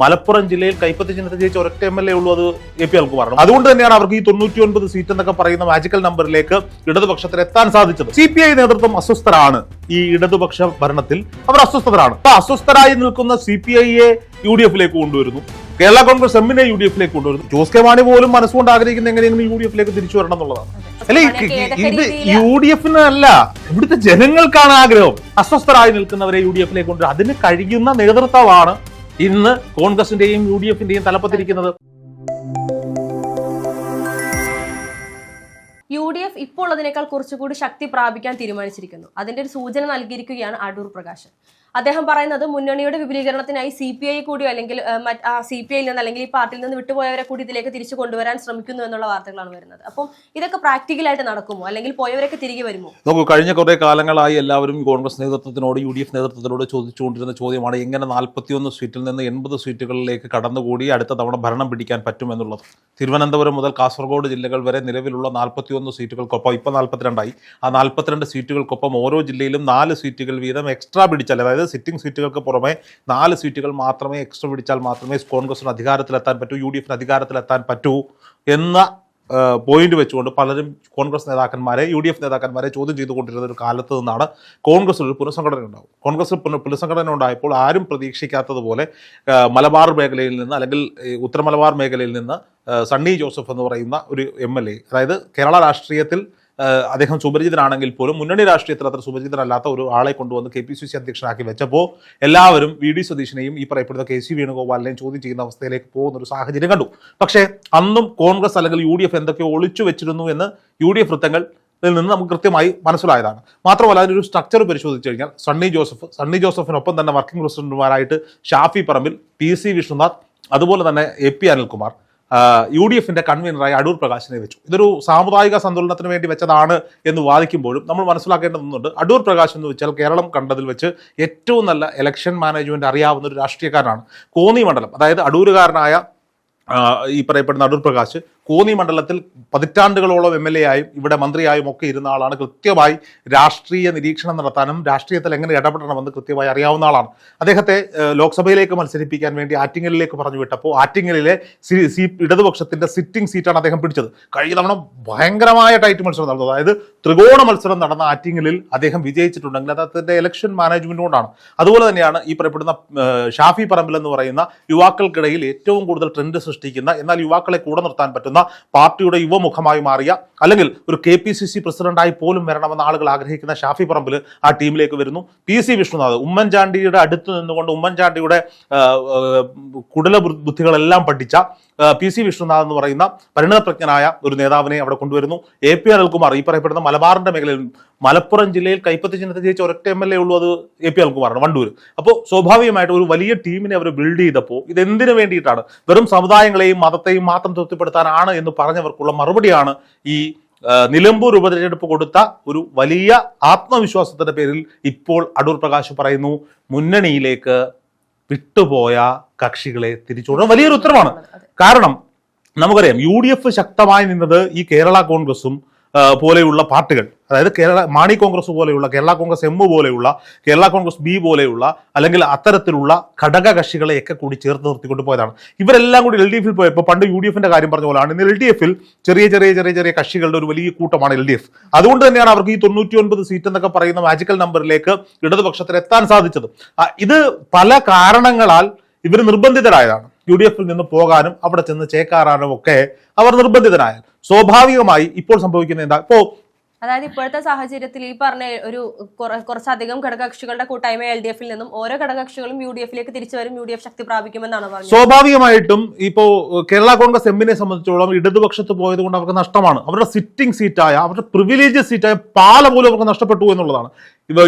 മലപ്പുറം ജില്ലയിൽ കൈപ്പത്തി ചിഹ്നത്തിൽ ജയിച്ച ഒരൊറ്റ എം എൽ എ ഉള്ളൂ അത് എ പി അൽക്കുമാറാണ് അതുകൊണ്ട് തന്നെയാണ് അവർക്ക് ഈ തൊണ്ണൂറ്റി ഒൻപത് സീറ്റ് എന്നൊക്കെ പറയുന്ന മാജിക്കൽ നമ്പറിലേക്ക് ഇടതുപക്ഷത്തിന് എത്താൻ സാധിച്ചത്. സി പി ഐ നേതൃത്വം അസ്വസ്ഥരാണ് ഈ ഇടതുപക്ഷ ഭരണത്തിൽ. അവർ അസ്വസ്ഥരാണ്. അപ്പൊ അസ്വസ്ഥരായി നിൽക്കുന്ന സി പി ഐയെ യു ഡി എഫിലേക്ക് കൊണ്ടുവരുന്നു. കേരള കോൺഗ്രസ് എമ്മിനെ യു ഡി എഫിലേക്ക് കൊണ്ടുവരുന്നു. ജോസ് കെ മാണി പോലും മനസ്സുകൊണ്ട് ആഗ്രഹിക്കുന്ന എങ്ങനെയെങ്കിലും യു ഡി എഫിലേക്ക് തിരിച്ചു വരണം എന്നുള്ളതാണ്. അല്ലെ ഇത് യു ഡി എഫിന് അല്ല ഇവിടുത്തെ ജനങ്ങൾക്കാണ് ആഗ്രഹം. അസ്വസ്ഥരായി നിൽക്കുന്നവരെ യു ഡി എഫിലേക്ക് കൊണ്ടുവരും അതിന് കഴിയുന്ന നേതൃത്വമാണ് ഇന്ന് കോൺഗ്രസിന്റെയും യു ഡി എഫിന്റെയും തലപ്പത്തിരിക്കുന്നത് യു ഡി എഫ് ഇപ്പോൾ അതിനേക്കാൾ കുറച്ചുകൂടി ശക്തി പ്രാപിക്കാൻ തീരുമാനിച്ചിരിക്കുന്നു. അതിന്റെ ഒരു സൂചന നൽകിയിരിക്കുകയാണ് അടൂർ പ്രകാശ് അദ്ദേഹം പറയുന്നത് മുന്നണിയുടെ വിപുലീകരണത്തിനായി സി പി ഐ കൂടി അല്ലെങ്കിൽ സി പി ഐയിൽ നിന്ന് അല്ലെങ്കിൽ ഈ പാർട്ടിയിൽ നിന്ന് വിട്ടുപോയവരെ കൂടി ഇതിലേക്ക് തിരിച്ചു കൊണ്ടുവരാൻ ശ്രമിക്കുന്നു എന്നുള്ള വാർത്തകളാണ് വരുന്നത്. അപ്പം ഇതൊക്കെ പ്രാക്ടിക്കലായിട്ട് നടക്കുമോ? അല്ലെങ്കിൽ പോയവരൊക്കെ തിരികെ വരുമോ? നോക്കൂ കഴിഞ്ഞ കുറെ കാലങ്ങളായി എല്ലാവരും കോൺഗ്രസ് നേതൃത്വത്തിനോട് യു ഡി എഫ് നേതൃത്വത്തിനോട് ചോദിച്ചുകൊണ്ടിരുന്ന ചോദ്യമാണ് എങ്ങനെ നാൽപ്പത്തിയൊന്ന് സീറ്റിൽ നിന്ന് എൺപത് സീറ്റുകളിലേക്ക് കടന്നുകൂടി അടുത്ത തവണ ഭരണം പിടിക്കാൻ പറ്റുമെന്നുള്ളത് തിരുവനന്തപുരം മുതൽ കാസർഗോഡ് ജില്ലകൾ വരെ നിലവിലുള്ള നാൽപ്പത്തിയൊന്ന് സീറ്റുകൾക്കൊപ്പം ഇപ്പോൾ നാൽപ്പത്തിരണ്ടായി. ആ നാൽപ്പത്തിരണ്ട് സീറ്റുകൾക്കൊപ്പം ഓരോ ജില്ലയിലും നാല് സീറ്റുകൾ വീതം എക്സ്ട്രാ പിടിച്ചാൽ അതായത് സിറ്റിംഗ് സീറ്റുകൾക്ക് പുറമെ നാല് സീറ്റുകൾ മാത്രമേ എക്സ്ട്രാ പിടിച്ചാൽ മാത്രമേ കോൺഗ്രസിന് അധികാരത്തിലെത്താൻ പറ്റൂ യു ഡി എഫിന് അധികാരത്തിലെത്താൻ പറ്റൂ എന്ന പോയിന്റ് വെച്ചുകൊണ്ട് പലരും കോൺഗ്രസ് നേതാക്കന്മാരെ യു ഡി എഫ് നേതാക്കന്മാരെ ചോദ്യം ചെയ്തുകൊണ്ടിരുന്ന ഒരു കാലത്ത് നിന്നാണ് കോൺഗ്രസ് ഒരു പുനഃസംഘടന ഉണ്ടാവും കോൺഗ്രസ് പുനഃസംഘടന ഉണ്ടായപ്പോൾ ആരും പ്രതീക്ഷിക്കാത്തതുപോലെ മലബാർ മേഖലയിൽ നിന്ന് അല്ലെങ്കിൽ ഉത്തരമലബാർ ഉത്തര മലബാർ മേഖലയിൽ നിന്ന് സണ്ണി ജോസഫ് എന്ന് പറയുന്ന ഒരു എം എൽ എ അതായത് കേരള രാഷ്ട്രീയത്തിൽ അദ്ദേഹം സുപരിചിതനാണെങ്കിൽ പോലും മുന്നണി രാഷ്ട്രീയത്തിൽ അത്ര സുപരിചിതനല്ലാത്ത ഒരു ആളെ കൊണ്ടുവന്ന് കെ പി സി സി അധ്യക്ഷനാക്കി വെച്ചപ്പോൾ എല്ലാവരും വി ഡി സതീശിനെയും ഈ പറയപ്പെടുന്ന കെ സി വേണുഗോപാലിനെയും ചോദ്യം ചെയ്യുന്ന അവസ്ഥയിലേക്ക് പോകുന്ന ഒരു സാഹചര്യം കണ്ടു. പക്ഷേ അന്നും കോൺഗ്രസ് അല്ലെങ്കിൽ യു ഡി എഫ് എന്തൊക്കെയോ ഒളിച്ചു വെച്ചിരുന്നു എന്ന് യു ഡി എഫ് വൃത്തങ്ങൾ നിന്ന് നമുക്ക് കൃത്യമായി മനസ്സിലായതാണ്. മാത്രമല്ല അതിനൊരു സ്ട്രക്ചർ പരിശോധിച്ചു കഴിഞ്ഞാൽ സണ്ണി ജോസഫ് സണ്ണി ജോസഫിനൊപ്പം തന്നെ വർക്കിംഗ് പ്രസിഡന്റുമാരായിട്ട് ഷാഫി പറമ്പിൽ പി സി വിഷ്ണുനാഥ് അതുപോലെ തന്നെ A P Anilkumar U D എഫിന്റെ കൺവീനറായി അടൂർ പ്രകാശിനെ വെച്ചു. ഇതൊരു സാമുദായിക സന്തുലനത്തിന് വേണ്ടി വെച്ചതാണ് എന്ന് വാദിക്കുമ്പോഴും നമ്മൾ മനസ്സിലാക്കേണ്ടതുണ്ട്. അടൂർ പ്രകാശ് എന്ന് വെച്ചാൽ കേരളം കണ്ടതിൽ വെച്ച് ഏറ്റവും നല്ല ഇലക്ഷൻ മാനേജ്മെന്റ് അറിയാവുന്ന ഒരു രാഷ്ട്രീയക്കാരനാണ്. കോന്നി മണ്ഡലം അതായത് അടൂരുകാരനായ ഈ പറയപ്പെടുന്ന അടൂർ പ്രകാശ് കോന്നി മണ്ഡലത്തിൽ പതിറ്റാണ്ടുകളോളം എം എൽ എ ആയും ഇവിടെ മന്ത്രിയായും ഒക്കെ ഇരുന്ന ആളാണ്. കൃത്യമായി രാഷ്ട്രീയ നിരീക്ഷണം നടത്താനും രാഷ്ട്രീയത്തിൽ എങ്ങനെ ഇടപെടണമെന്ന് കൃത്യമായി അറിയാവുന്ന ആളാണ്. അദ്ദേഹത്തെ ലോക്സഭയിലേക്ക് മത്സരിപ്പിക്കാൻ വേണ്ടി ആറ്റിങ്ങലിലേക്ക് പറഞ്ഞു വിട്ടപ്പോൾ ആറ്റിങ്ങലിലെ ഇടതുപക്ഷത്തിന്റെ സിറ്റിംഗ് സീറ്റാണ് അദ്ദേഹം പിടിച്ചത്. കഴിഞ്ഞ തവണ ഭയങ്കരമായ ടൈറ്റ് മത്സരം നടന്നത്. അതായത് ത്രികോണ മത്സരം നടന്ന ആറ്റിങ്ങലിൽ അദ്ദേഹം വിജയിച്ചിട്ടുണ്ടെങ്കിൽ അത് അദ്ദേഹത്തിന്റെ ഇലക്ഷൻ മാനേജ്മെന്റ് കൊണ്ടാണ്. അതുപോലെ തന്നെയാണ് ഈ പറയപ്പെടുന്ന ഷാഫി പറമ്പിൽ എന്ന് പറയുന്ന യുവാക്കൾക്കിടയിൽ ഏറ്റവും കൂടുതൽ ട്രെൻഡ് സൃഷ്ടിക്കുന്ന എന്നാൽ യുവാക്കളെ കൂടെ നിർത്താൻ പറ്റുന്ന പാർട്ടിയുടെ യുവമുഖമായി മാറിയ അല്ലെങ്കിൽ ഒരു കെ പി സി സി പ്രസിഡന്റായി പോലും വരണമെന്ന് ആളുകൾ ആഗ്രഹിക്കുന്ന ഷാഫി പറമ്പിൽ ആ ടീമിലേക്ക് വരുന്നു. പി സി വിഷ്ണുനാഥ് ഉമ്മൻചാണ്ടിയുടെ അടുത്ത് നിന്നുകൊണ്ട് ഉമ്മൻചാണ്ടിയുടെ കുടല ബുദ്ധികളെല്ലാം പഠിച്ച പി സി വിഷ്ണുനാഥ് എന്ന് പറയുന്ന പരിണതപ്രജ്ഞനായ ഒരു നേതാവിനെ അവിടെ കൊണ്ടുവരുന്നു. എ പി അനിൽകുമാർ ഈ പറയപ്പെടുന്ന മലബാറിന്റെ മേഖലയിൽ മലപ്പുറം ജില്ലയിൽ കൈപ്പത്തി ചിഹ്നത്തിൽ ജയിച്ച ഒരൊറ്റ എം എൽ എ ഉള്ളൂ അത് എ പി അൽകുമാറാണ് വണ്ടൂർ അപ്പോൾ സ്വാഭാവികമായിട്ട് ഒരു വലിയ ടീമിനെ അവർ ബിൽഡ് ചെയ്തപ്പോൾ ഇത് എന്തിനു വേണ്ടിയിട്ടാണ്? വെറും സമുദായങ്ങളെയും മതത്തെയും മാത്രം തൃപ്തിപ്പെടുത്താനാണ് എന്ന് പറഞ്ഞവർക്കുള്ള മറുപടിയാണ് ഈ നിലമ്പൂർ ഉപതെരഞ്ഞെടുപ്പ് കൊടുത്ത ഒരു വലിയ ആത്മവിശ്വാസത്തിന്റെ പേരിൽ ഇപ്പോൾ അടൂർ പ്രകാശ് പറയുന്നു മുന്നണിയിലേക്ക് വിട്ടുപോയ കക്ഷികളെ തിരിച്ചുകൊണ്ടുവരണം വലിയൊരു ഉത്തരവാണ്. കാരണം നമുക്കറിയാം യു ഡി എഫ് ശക്തമായി നിന്നത് ഈ കേരള കോൺഗ്രസും പോലെയുള്ള പാർട്ടികൾ അതായത് കേരള മാണി കോൺഗ്രസ് പോലെയുള്ള കേരള കോൺഗ്രസ് എം പോലെയുള്ള കേരള കോൺഗ്രസ് ബി പോലെയുള്ള അല്ലെങ്കിൽ അത്തരത്തിലുള്ള ഘടക കക്ഷികളെയൊക്കെ കൂടി ചേർത്ത് നിർത്തിക്കൊണ്ട് പോയതാണ്. ഇവരെല്ലാം കൂടി എൽ ഡി എഫിൽ പോയപ്പോൾ പണ്ട് യു ഡി എഫിന്റെ കാര്യം പറഞ്ഞ പോലെയാണ് ഇന്ന് എൽ ഡി എഫിൽ ചെറിയ ചെറിയ ചെറിയ ചെറിയ കക്ഷികളുടെ ഒരു വലിയ കൂട്ടമാണ് എൽ ഡി എഫ്. അതുകൊണ്ട് തന്നെയാണ് അവർക്ക് ഈ തൊണ്ണൂറ്റി ഒൻപത് സീറ്റ് എന്നൊക്കെ പറയുന്ന മാജിക്കൽ നമ്പറിലേക്ക് ഇടതുപക്ഷത്തിൽ എത്താൻ സാധിച്ചത്. ഇത് പല കാരണങ്ങളാൽ ഇവർ നിർബന്ധിതരായതാണ്. യു ഡി എഫിൽ നിന്ന് പോകാനും അവിടെ ചെന്ന് ചേക്കാറാനും ഒക്കെ അവർ നിർബന്ധിതരായ സ്വാഭാവികമായി ഇപ്പോൾ സംഭവിക്കുന്ന എന്താ? ഇപ്പോ അതായത് ഇപ്പോഴത്തെ സാഹചര്യത്തിൽ ഈ പറഞ്ഞ ഒരു കുറ- കുറച്ചധികം ഘടകകക്ഷികളുടെ കൂട്ടായ്മ എൽ ഡി എഫിൽ നിന്നും ഓരോ ഘടകകക്ഷികളും യു ഡി എഫിലേക്ക് തിരിച്ചു വരും യു ഡി എഫ് ശക്തി പ്രാപിക്കുമെന്നാണ് പറഞ്ഞത്? സ്വാഭാവികമായിട്ടും ഇപ്പോ കേരള കോൺഗ്രസ് എമ്മിനെ സംബന്ധിച്ചോളം ഇടതുപക്ഷത്ത് പോയത് കൊണ്ട് അവർക്ക് നഷ്ടമാണ്. അവരുടെ സിറ്റിംഗ് സീറ്റായ അവരുടെ പ്രിവിലേജ് സീറ്റായ പാല പോലും അവർക്ക് നഷ്ടപ്പെട്ടു എന്നുള്ളതാണ്.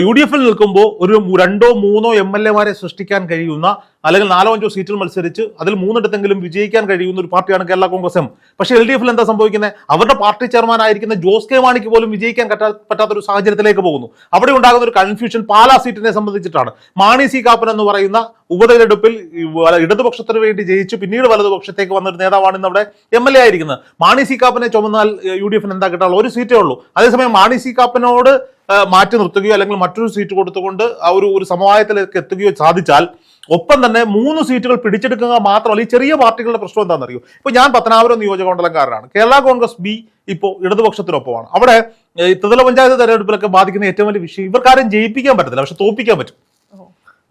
യു ഡി എഫിൽ നിൽക്കുമ്പോൾ ഒരു രണ്ടോ മൂന്നോ എം എൽ എമാരെ സൃഷ്ടിക്കാൻ കഴിയുന്ന അല്ലെങ്കിൽ നാലോ അഞ്ചോ സീറ്റിൽ മത്സരിച്ച് അതിൽ മൂന്നിടത്തെങ്കിലും വിജയിക്കാൻ കഴിയുന്ന ഒരു പാർട്ടിയാണ് കേരള കോൺഗ്രസ് എം. പക്ഷേ എൽ ഡി എഫിൽ എന്താ സംഭവിക്കുന്നത് അവരുടെ പാർട്ടി ചെയർമാൻ ആയിരിക്കുന്ന ജോസ് കെ മാണിക്ക് പോലും വിജയിക്കാൻ പറ്റാ പറ്റാത്ത ഒരു സാഹചര്യത്തിലേക്ക് പോകുന്നു. അവിടെ ഉണ്ടാകുന്ന ഒരു കൺഫ്യൂഷൻ പാലാ സീറ്റിനെ സംബന്ധിച്ചിട്ടാണ്. മാണി സി കാപ്പൻ എന്ന് പറയുന്ന ഉപതെരഞ്ഞെടുപ്പിൽ ഇടതുപക്ഷത്തിന് വേണ്ടി ജയിച്ച് പിന്നീട് വലതുപക്ഷത്തേക്ക് വന്ന ഒരു നേതാവാണ് ഇന്ന് അവിടെ എം എൽ എ ആയിരിക്കുന്നത്. മാണി സി കാപ്പനെ ചുമന്നാൽ യു ഡി എഫിന് എന്താ കിട്ടാനുള്ള ഒരു സീറ്റേ ഉള്ളൂ. അതേസമയം മാണി സി കാപ്പനോട് മാറ്റി നിർത്തുകയോ അല്ലെങ്കിൽ മറ്റൊരു സീറ്റ് കൊടുത്തുകൊണ്ട് ആ ഒരു ഒരു സമവായത്തിലേക്ക് എത്തുകയോ സാധിച്ചാൽ ഒപ്പം തന്നെ മൂന്ന് സീറ്റുകൾ പിടിച്ചെടുക്കുക മാത്രമല്ല ഈ ചെറിയ പാർട്ടികളുടെ പ്രശ്നം എന്താണെന്നറിയോ? ഇപ്പൊ ഞാൻ പത്തനാപുരം നിയോജകമണ്ഡലംകാരനാണ്. കേരള കോൺഗ്രസ് ബി ഇപ്പോൾ ഇടതുപക്ഷത്തിനൊപ്പമാണ്. അവിടെ ത്രിതല പഞ്ചായത്ത് തെരഞ്ഞെടുപ്പിലൊക്കെ ബാധിക്കുന്ന ഏറ്റവും വലിയ വിഷയം ഇവർക്കാരും ജയിപ്പിക്കാൻ പറ്റത്തില്ല പക്ഷെ തോപ്പിക്കാൻ പറ്റും.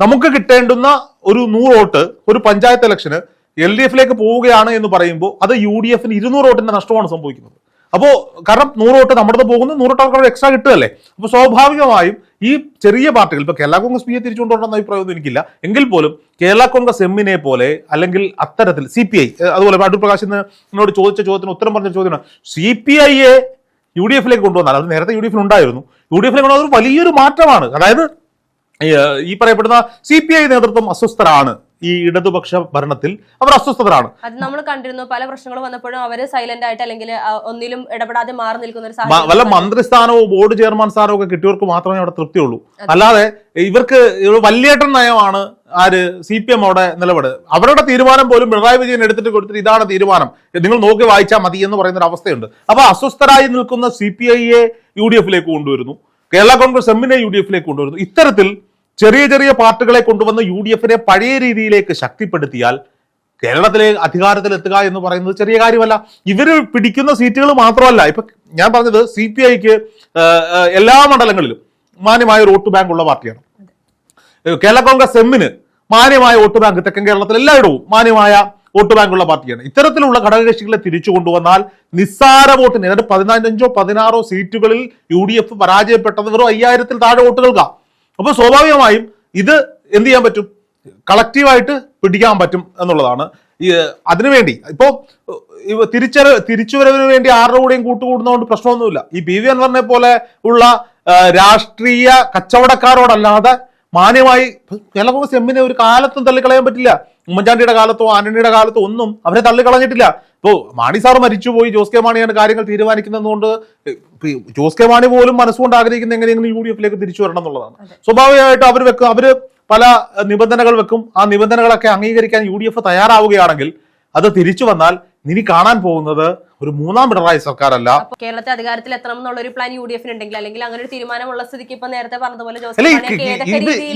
നമുക്ക് കിട്ടേണ്ടുന്ന ഒരു നൂറ് വോട്ട് ഒരു പഞ്ചായത്ത് ഇലക്ഷന് എൽ ഡി എഫിലേക്ക് പോവുകയാണ് എന്ന് പറയുമ്പോൾ അത് യു ഡി എഫിന് ഇരുന്നൂറ് വോട്ടിന്റെ നഷ്ടമാണ് സംഭവിക്കുന്നത്. അപ്പോൾ കാരണം നൂറ് വോട്ട് നമ്മുടെ പോകുന്നു നൂറ് വോട്ട് അവർക്ക് എക്സ്ട്രാ കിട്ടുകയല്ലേ? അപ്പോൾ സ്വാഭാവികമായും ഈ ചെറിയ പാർട്ടികൾ ഇപ്പൊ കേരള കോൺഗ്രസ് പിയെ തിരിച്ചുകൊണ്ടുവരണമെന്ന അഭിപ്രായമൊന്നും എനിക്കില്ല. എങ്കിൽ പോലും കേരള കോൺഗ്രസ് എമ്മിനെ പോലെ അല്ലെങ്കിൽ അത്തരത്തിൽ സി പി ഐ അതുപോലെ അടൂർ പ്രകാശ് ഇന്ന് എന്നോട് ചോദിച്ച ചോദ്യത്തിന് ഉത്തരം പറഞ്ഞ ചോദ്യമാണ് സി പി ഐയെ യു ഡി എഫിലേക്ക് കൊണ്ടുവന്നാൽ അത് നേരത്തെ യു ഡി എഫിൽ ഉണ്ടായിരുന്നു യു ഡി എഫിലേക്ക് കൊണ്ടുവന്നത് വലിയൊരു മാറ്റമാണ്. അതായത് ഈ പറയപ്പെടുന്ന സി പി ഐ നേതൃത്വം അസ്വസ്ഥരാണ്. ഈ ഇടതുപക്ഷ ഭരണത്തിൽ അവർ അസ്വസ്ഥരാണ് അത് നമ്മൾ കണ്ടിരുന്നു. പല പ്രശ്നങ്ങൾ വന്നപ്പോഴും അവർ സൈലന്റ് ആയിട്ട് അല്ലെങ്കിൽ ഒന്നിലും ഇടപെടാതെ മാറി നിൽക്കുന്ന ഒരു വല്ല മന്ത്രിസ്ഥാനവും ബോർഡ് ചെയർമാൻ സ്ഥാനവും ഒക്കെ കിട്ടിയവർക്ക് മാത്രമേ അവിടെ തൃപ്തിയുള്ളൂ. അല്ലാതെ ഇവർക്ക് വല്യേട്ടൻ നയമാണ് ആര് സി പി എം അവിടെ നിലപാട്. അവരുടെ തീരുമാനം പോലും പിണറായി വിജയൻ എടുത്തിട്ട് കൊടുത്തിട്ട് ഇതാണ് തീരുമാനം. നിങ്ങൾ നോക്കി വായിച്ചാൽ മതി എന്ന് പറയുന്ന ഒരു അവസ്ഥയുണ്ട്. അപ്പൊ അസ്വസ്ഥരായി നിൽക്കുന്ന സി പി ഐയെ യു ഡി എഫിലേക്ക് കൊണ്ടുവരുന്നു. കേരള കോൺഗ്രസ് എമ്മിനെ യു ഡി എഫിലേക്ക് കൊണ്ടുവരുന്നു. ഇത്തരത്തിൽ ചെറിയ ചെറിയ പാർട്ടികളെ കൊണ്ടുവന്ന് യു ഡി എഫിനെ പഴയ രീതിയിലേക്ക് ശക്തിപ്പെടുത്തിയാൽ കേരളത്തിലെ അധികാരത്തിൽ എത്തുക എന്ന് പറയുന്നത് ചെറിയ കാര്യമല്ല. ഇവർ പിടിക്കുന്ന സീറ്റുകൾ മാത്രമല്ല. ഇപ്പൊ ഞാൻ പറഞ്ഞത് സി പി ഐക്ക് എല്ലാ മണ്ഡലങ്ങളിലും മാന്യമായ വോട്ട് ബാങ്ക് ഉള്ള പാർട്ടിയാണ് കേരള കോൺഗ്രസ് എമ്മിന് മാന്യമായ വോട്ട് ബാങ്ക് തെക്കൻ കേരളത്തിൽ എല്ലായിടവും മാന്യമായ വോട്ട് ബാങ്ക് ഉള്ള പാർട്ടിയാണ്. ഇത്തരത്തിലുള്ള ഘടകകക്ഷികളെ തിരിച്ചു കൊണ്ടുവന്നാൽ നിസ്സാര വോട്ടിന് എന്നിട്ട് പതിനഞ്ചോ പതിനാറോ സീറ്റുകളിൽ യു ഡി എഫ് പരാജയപ്പെട്ടത് വെറും അയ്യായിരത്തിൽ താഴെ വോട്ടുകൾക്കാണ് അപ്പോൾ സ്വാഭാവികമായും ഇത് എന്ത് ചെയ്യാൻ പറ്റും? കളക്റ്റീവായിട്ട് പിടിക്കാൻ പറ്റും എന്നുള്ളതാണ്. ഈ അതിനുവേണ്ടി ഇപ്പോൾ തിരിച്ചറി തിരിച്ചുവരവിന് വേണ്ടി ആരുടെ കൂടെയും കൂട്ടുകൂടുന്നതുകൊണ്ട് പ്രശ്നമൊന്നുമില്ല. ഈ പി വി അൻവറിനെ പോലെ ഉള്ള രാഷ്ട്രീയ കച്ചവടക്കാരോടല്ലാതെ മാന്യമായി കേരള കോൺഗ്രസ് എമ്മിനെ ഒരു കാലത്തും തള്ളിക്കളയാൻ പറ്റില്ല. ഉമ്മൻചാണ്ടിയുടെ കാലത്തോ ആന്റണിയുടെ കാലത്തോ ഒന്നും അവരെ തള്ളിക്കളഞ്ഞിട്ടില്ല. ഇപ്പോ മാണി സാർ മരിച്ചുപോയി ജോസ് കെ മാണിയാണ് കാര്യങ്ങൾ തീരുമാനിക്കുന്നതുകൊണ്ട് ജോസ് കെ മാണി പോലും മനസ്സുകൊണ്ട് ആഗ്രഹിക്കുന്ന എങ്ങനെയെങ്കിലും യു ഡി എഫിലേക്ക് തിരിച്ചു വരണം എന്നുള്ളതാണ്. സ്വാഭാവികമായിട്ടും അവർ വെക്കും അവർ പല നിബന്ധനകൾ വെക്കും. ആ നിബന്ധനകളൊക്കെ അംഗീകരിക്കാൻ യു ഡി എഫ് തയ്യാറാവുകയാണെങ്കിൽ അത് തിരിച്ചു വന്നാൽ ഇനി കാണാൻ പോകുന്നത് ഒരു മൂന്നാം പിണറായി സർക്കാരല്ല. കേരളത്തെ അധികാരത്തിൽ എത്തണം എന്നുള്ള ഒരു പ്ലാൻ യു ഡി എഫിന് ഉണ്ടെങ്കിൽ അല്ലെങ്കിൽ അങ്ങനെ ഒരു തീരുമാനമുള്ള സ്ഥിതിക്ക് ഇപ്പൊ നേരത്തെ പറഞ്ഞതുപോലെ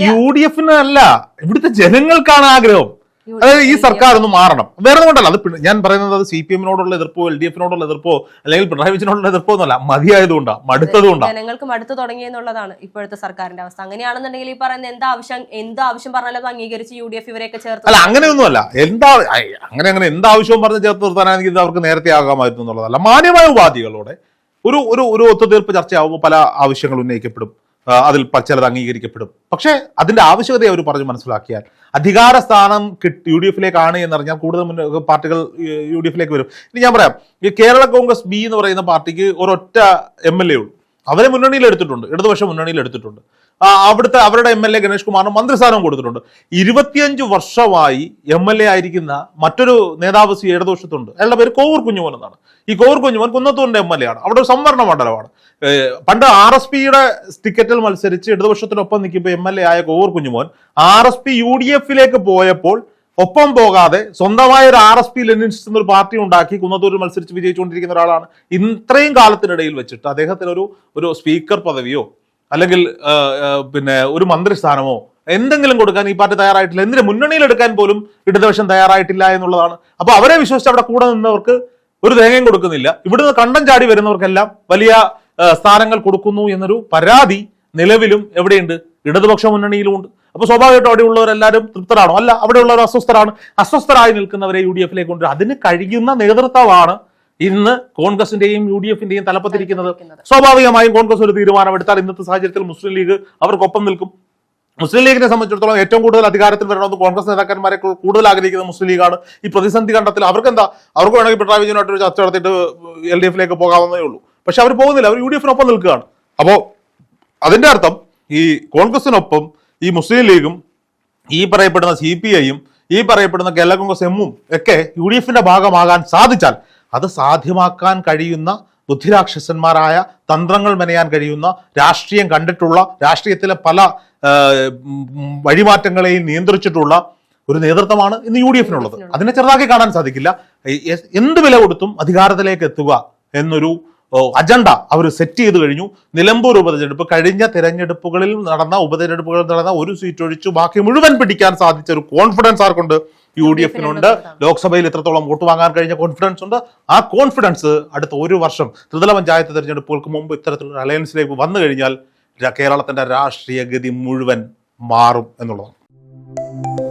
യു ഡി എഫിന് അല്ല ഇവിടുത്തെ ജനങ്ങൾക്കാണ് ആഗ്രഹം. അതായത് ഈ സർക്കാർ ഒന്ന് മാറണം. വേറെ കൊണ്ടല്ല. അത് ഞാൻ പറയുന്നത് അത് സി പി എമ്മിനോടുള്ള എതിർപ്പോ എൽ ഡി എഫിനോടുള്ള എതിർപ്പോ അല്ലെങ്കിൽ പിണറായി വിജയനോടുള്ള എതിർപ്പോ എന്നല്ല മതിയായതുകൊണ്ടാ മടുത്തതുകൊണ്ടാ. ജനങ്ങൾക്ക് മടുത്തു തുടങ്ങി എന്നുള്ളതാണ് ഇപ്പോഴത്തെ സർക്കാരിന്റെ അവസ്ഥ. അങ്ങനെയാണെന്നുണ്ടെങ്കിൽ ഈ പറയുന്ന എന്താ ആവശ്യം എന്താ ആവശ്യം പറഞ്ഞാലും അംഗീകരിച്ച് യു ഡി എഫ് ഇവരെയൊക്കെ ചേർത്ത് അല്ല അങ്ങനെയൊന്നുമല്ല. എന്താ അങ്ങനെ അങ്ങനെ എന്താ ആവശ്യവും പറഞ്ഞ് ചേർത്ത് നിർത്താനാണെങ്കിൽ ഇത് അവർക്ക് നേരത്തെ ആകാമായിരുന്നു എന്നുള്ളതല്ല. മാന്യമായ ഉപാധികളോടെ ഒരു ഒരു ഒരു ഒത്തുതീർപ്പ് ചർച്ചയാവുമ്പോൾ പല ആവശ്യങ്ങൾ ഉന്നയിക്കപ്പെടും. അതിൽ ചിലത് അംഗീകരിക്കപ്പെടും. പക്ഷേ അതിന്റെ ആവശ്യകത അവർ പറഞ്ഞു മനസ്സിലാക്കിയാൽ അധികാര സ്ഥാനം കിട്ടി യു ഡി എഫിലേക്കാണ് എന്നറിഞ്ഞാൽ കൂടുതൽ മുന്നേ പാർട്ടികൾ യു ഡി എഫിലേക്ക് വരും. ഇനി ഞാൻ പറയാം ഈ കേരള കോൺഗ്രസ് ബി എന്ന് പറയുന്ന പാർട്ടിക്ക് ഒരൊറ്റ എം എൽ എ ഉള്ളൂ. അവരെ മുന്നണിയിൽ എടുത്തിട്ടുണ്ട് ഇടതുപക്ഷ മുന്നണിയിൽ എടുത്തിട്ടുണ്ട്. അവിടുത്തെ അവരുടെ എം എൽ എ ഗണേഷ് കുമാറിന് മന്ത്രിസ്ഥാനം കൊടുത്തിട്ടുണ്ട്. ഇരുപത്തിയഞ്ച് വർഷമായി എം എൽ എ ആയിരിക്കുന്ന മറ്റൊരു നേതാവ് സി ഇടതുപക്ഷത്തുണ്ട്. അയാളുടെ പേര് കോവൂർ കുഞ്ഞുമോൻ എന്നാണ് ഈ കോവൂർ കുഞ്ഞുമോൻ കുന്നത്തൂരിന്റെ എം എൽ എ ആണ്. അവിടെ ഒരു സംവരണ മണ്ഡലമാണ്. പണ്ട് ആർ എസ് പിയുടെ ടിക്കറ്റിൽ മത്സരിച്ച് ഇടതുപക്ഷത്തിനൊപ്പം നിൽക്കുമ്പോൾ എം എൽ എ ആയ Kovoor Kunjumon R S P U D എഫിലേക്ക് പോയപ്പോൾ ഒപ്പം പോകാതെ സ്വന്തമായ ഒരു ആർ എസ് പി ലെനിസ്റ്റ് എന്നൊരു പാർട്ടി ഉണ്ടാക്കി കുന്നത്തൂരിൽ മത്സരിച്ച് വിജയിച്ചുകൊണ്ടിരിക്കുന്ന ഒരാളാണ്. ഇത്രയും കാലത്തിനിടയിൽ വെച്ചിട്ട് അദ്ദേഹത്തിന് ഒരു ഒരു സ്പീക്കർ പദവിയോ അല്ലെങ്കിൽ പിന്നെ ഒരു മന്ത്രിസ്ഥാനമോ എന്തെങ്കിലും കൊടുക്കാൻ ഈ പാർട്ടി തയ്യാറായിട്ടില്ല. എന്തിനു മുന്നണിയിൽ എടുക്കാൻ പോലും ഇടതുപക്ഷം തയ്യാറായിട്ടില്ല എന്നുള്ളതാണ്. അപ്പൊ അവരെ വിശ്വസിച്ച് അവിടെ കൂടെ നിന്നവർക്ക് ഒരു തേങ്ങയും കൊടുക്കുന്നില്ല. ഇവിടുന്ന് കണ്ടം ചാടി വരുന്നവർക്കെല്ലാം വലിയ സ്ഥാനങ്ങൾ കൊടുക്കുന്നു എന്നൊരു പരാതി നിലവിലും എവിടെയുണ്ട്? ഇടതുപക്ഷ മുന്നണിയിലുമുണ്ട് അപ്പൊ സ്വാഭാവികമായിട്ടും അവിടെയുള്ളവരെല്ലാവരും തൃപ്തരാണോ? അല്ല അവിടെയുള്ളവർ അസ്വസ്ഥരാണ്. അസ്വസ്ഥരായി നിൽക്കുന്നവരെ യു ഡി എഫിലേക്ക് കൊണ്ടുവരും. അതിന് കഴിയുന്ന നേതൃത്വമാണ് ഇന്ന് കോൺഗ്രസിന്റെയും യു ഡി എഫിന്റെയും തലപ്പത്തിരിക്കുന്നത്. സ്വാഭാവികമായും കോൺഗ്രസ് ഒരു തീരുമാനമെടുത്താൽ ഇന്നത്തെ സാഹചര്യത്തിൽ മുസ്ലിം ലീഗ് അവർക്കൊപ്പം നിൽക്കും. മുസ്ലിം ലീഗിനെ സംബന്ധിച്ചിടത്തോളം ഏറ്റവും കൂടുതൽ അധികാരത്തിൽ വരണമെന്ന് കോൺഗ്രസ് നേതാക്കന്മാരെ കൂടുതൽ ആഗ്രഹിക്കുന്ന മുസ്ലിം ലീഗാണ്. ഈ പ്രതിസന്ധി ഘട്ടത്തിൽ അവർക്ക് എന്താ അവർക്ക് വേണമെങ്കിൽ പിണറായി വിജയനായിട്ട് ഒരു ചർച്ച നടത്തിയിട്ട് എൽ ഡി എഫിലേക്ക് പോകാവുന്നതേ ഉള്ളൂ. പക്ഷെ അവർ പോകുന്നില്ല. അവർ യു ഡി എഫിനൊപ്പം നിൽക്കുകയാണ്. അപ്പോൾ അതിന്റെ അർത്ഥം ഈ കോൺഗ്രസിനൊപ്പം ഈ മുസ്ലിം ലീഗും ഈ പറയപ്പെടുന്ന സി പി ഐയും ഈ പറയപ്പെടുന്ന കേരള കോൺഗ്രസ് എമ്മും ഒക്കെ യു ഡി എഫിന്റെ ഭാഗമാകാൻ സാധിച്ചാൽ അത് സാധ്യമാക്കാൻ കഴിയുന്ന ബുദ്ധിരാക്ഷസന്മാരായ തന്ത്രങ്ങൾ മെനയാൻ കഴിയുന്ന രാഷ്ട്രീയം കണ്ടിട്ടുള്ള രാഷ്ട്രീയത്തിലെ പല വഴിമാറ്റങ്ങളെയും നിയന്ത്രിച്ചിട്ടുള്ള ഒരു നേതൃത്വമാണ് ഇന്ന് യു ഡി എഫിനുള്ളത്. അതിനെ ചെറുതാക്കി കാണാൻ സാധിക്കില്ല. എന്ത് വില കൊടുത്തും അധികാരത്തിലേക്ക് എത്തുക എന്നൊരു അജണ്ട. അവർ സെറ്റ് ചെയ്തു കഴിഞ്ഞു. നിലമ്പൂർ ഉപതെരഞ്ഞെടുപ്പ്. കഴിഞ്ഞ തെരഞ്ഞെടുപ്പുകളിൽ നടന്ന ഉപതെരഞ്ഞെടുപ്പുകളിൽ നടന്ന ഒരു സീറ്റ് ഒഴിച്ചു ബാക്കി മുഴുവൻ പിടിക്കാൻ സാധിച്ച ഒരു കോൺഫിഡൻസ് ആർക്കുണ്ട്? യു ഡി എഫിനുണ്ട്. ലോക്സഭയിൽ ഇത്രത്തോളം വോട്ട് വാങ്ങാൻ കഴിഞ്ഞ കോൺഫിഡൻസ് ഉണ്ട്. ആ കോൺഫിഡൻസ് അടുത്ത ഒരു വർഷം ത്രിതല പഞ്ചായത്ത് തെരഞ്ഞെടുപ്പുകൾക്ക് മുമ്പ് ഇത്തരത്തിലുള്ള അലയൻസിലേക്ക് വന്നു കഴിഞ്ഞാൽ കേരളത്തിന്റെ രാഷ്ട്രീയ ഗതി മുഴുവൻ മാറും എന്നുള്ളതാണ്.